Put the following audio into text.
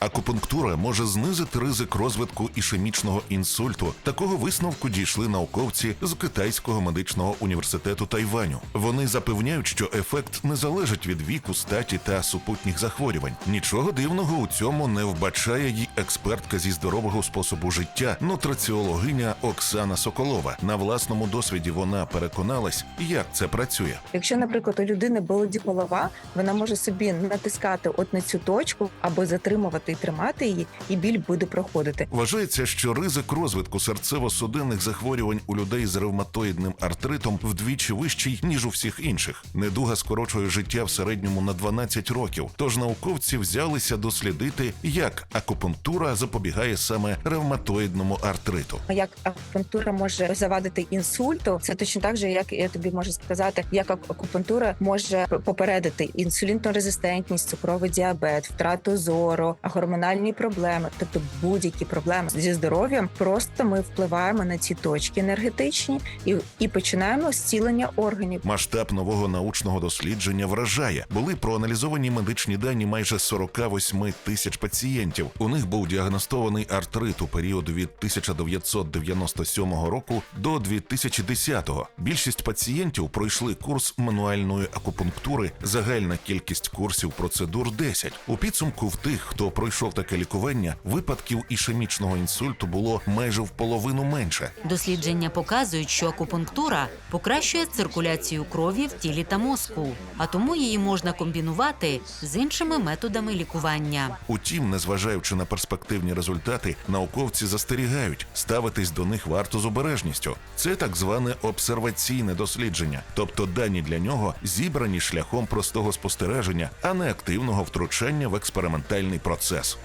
Акупунктура може знизити ризик розвитку ішемічного інсульту. Такого висновку дійшли науковці з китайського медичного університету Тайваню. Вони запевняють, що ефект не залежить від віку, статі та супутніх захворювань. Нічого дивного у цьому не вбачає й експертка зі здорового способу життя, нутриціологиня Оксана Соколова. На власному досвіді вона переконалась, як це працює. Якщо, наприклад, у людини болить голова, вона може собі натискати от на цю точку або затримувати і тримати її, і біль буде проходити. Вважається, що ризик розвитку серцево-судинних захворювань у людей з ревматоїдним артритом вдвічі вищий ніж у всіх інших. Недуга скорочує життя в середньому на 12 років. Тож науковці взялися дослідити, як акупунктура запобігає саме ревматоїдному артриту. Як акупунктура може завадити інсульту, це точно так же, як я тобі можу сказати, як акупунктура може попередити інсулінтну резистентність, цукровий діабет, втрату зору, гормональні проблеми, тобто будь-які проблеми зі здоров'ям. Просто ми впливаємо на ці точки енергетичні і, і починаємо зцілення органів. Масштаб нового научного дослідження вражає. Були проаналізовані медичні дані майже 48 тисяч пацієнтів. У них був діагностований артрит у період від 1997 року до 2010. Більшість пацієнтів пройшли курс мануальної акупунктури. Загальна кількість курсів процедур 10. У підсумку в тих, хто пройшов таке лікування, випадків ішемічного інсульту було майже в половину менше. Дослідження показують, що акупунктура покращує циркуляцію крові в тілі та мозку, а тому її можна комбінувати з іншими методами лікування. Утім, незважаючи на перспективні результати, науковці застерігають, ставитись до них варто з обережністю. Це так зване обсерваційне дослідження, тобто дані для нього зібрані шляхом простого спостереження, а не активного втручання в експериментальний процес. This.